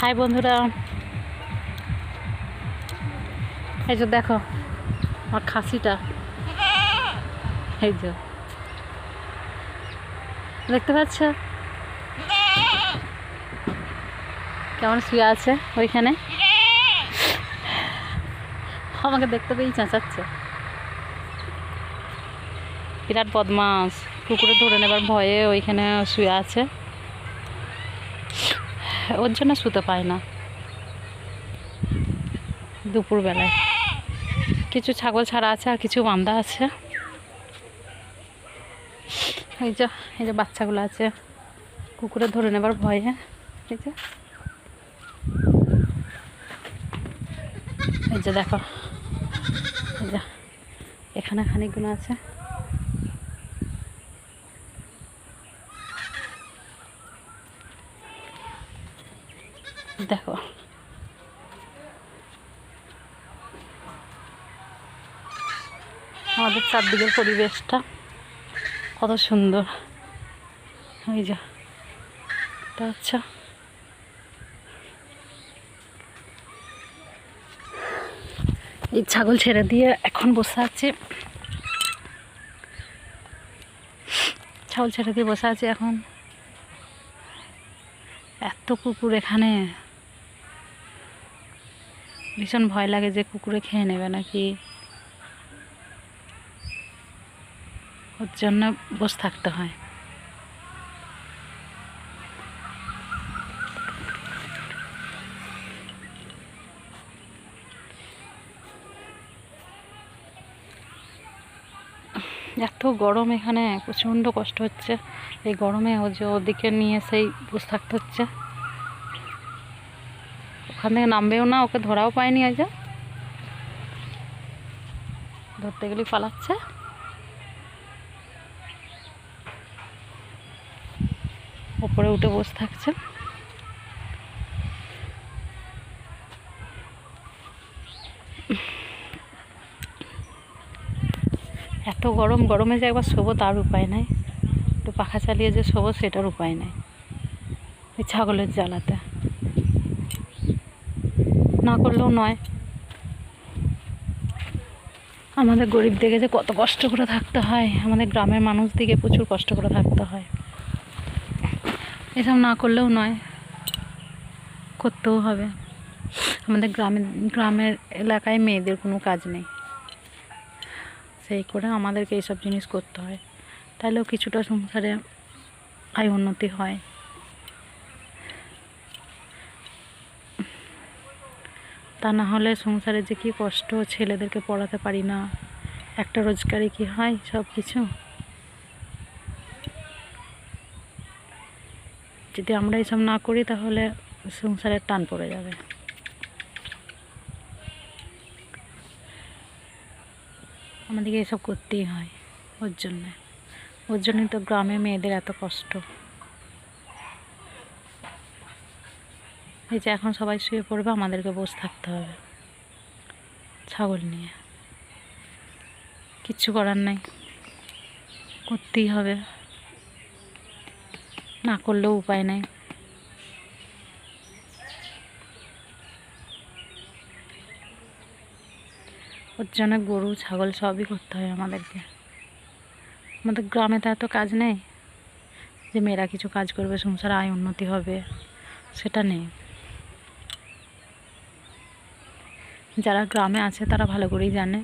High বন্ধুরা। এই যে দেখো, আমার খাসিটা। এই যে। দেখতে পাচ্ছ? কেমন শুয়ে আছে ওইখানে? আমাকে দেখতে পেয়েই চেঁচাচ্ছে। বিরাট বদমাস কুকুরে ধরে নেবার ভয়ে ওইখানে শুয়ে আছে। ওর জন্য শুতে পায় না। দুপুরবেলায়। কিছু ছাগল ছাড়া আছে আর কিছু বান্ধা আছে। এই যে এই যে বাচ্চাগুলো আছে। কুকুরে ধরে নেবার ভয়ে। এই যে। এই যে দেখো। এই যে, এখানে খানিকগুলো আছে। দেখো। আমাদের চারদিকের পরিবেশটা কত সুন্দর। ওই যা আচ্ছা এই ছাগল ছেড়ে দিয়ে এখন বসে আছি। ছাগল ছেড়ে দিয়ে বসে আছি এখন। এত কুকুর এখানে। ভীষণ ভয় লাগে যে কুকুরে খেয়ে নেবে নাকি। ওর জন্য বসে থাকতে হয়। এত গরম এখানে, প্রচণ্ড কষ্ট হচ্ছে। এই গরমে ও যে ওদিকে নিয়ে সেই বসে থাকতে হচ্ছে। ওখান থেকে নামবেও না, ওকে ধরাও পায়নি আজ। ধরতে গেলেই পালাচ্ছে। ওপরে উঠে বসে থাকছে। এত গরম, গরমে যে একবার শোবো তার উপায় নাই। একটু পাখা চালিয়ে যে শোবো সেটার উপায় নাই। এই ছাগলের জ্বালাতে। না করলেও নয়। আমাদের গরিব দিকে যে কত কষ্ট করে থাকতে হয়। আমাদের গ্রামের মানুষ দিকে প্রচুর কষ্ট করে থাকতে হয়। এসব না করলেও নয়। করতেও হবে। আমাদের গ্রামের গ্রামের এলাকায় মেয়েদের কোনো কাজ নেই। সেই করে আমাদেরকে এইসব জিনিস করতে হয়। তাহলেও কিছুটা সংসারে আয় উন্নতি হয়। তা না হলে সংসারে যে কী কষ্ট, ছেলেদেরকে পড়াতে পারি না। একটা রোজগারে কি হয় সব কিছু যদি আমরা এইসব না করি তাহলে সংসারের টান পড়ে যাবে। আমাদেরকে এসব করতেই হয় ওর জন্যে। ওর জন্যই তো গ্রামে মেয়েদের এত কষ্ট। এই যে এখন সবাই শুয়ে পড়বে, আমাদেরকে বসে থাকতে হবে। ছাগল নিয়ে। কিচ্ছু করার নাই। করতেই হবে। না করলেও উপায় নাই। ওর জন্য গরু, ছাগল সবই করতে হয় আমাদেরকে। আমাদের গ্রামে তো এত কাজ নেই যে মেয়েরা কিছু কাজ করবে, সংসারে আয় উন্নতি হবে, সেটা নেই। যারা গ্রামে আছে তারা ভালো করেই জানে।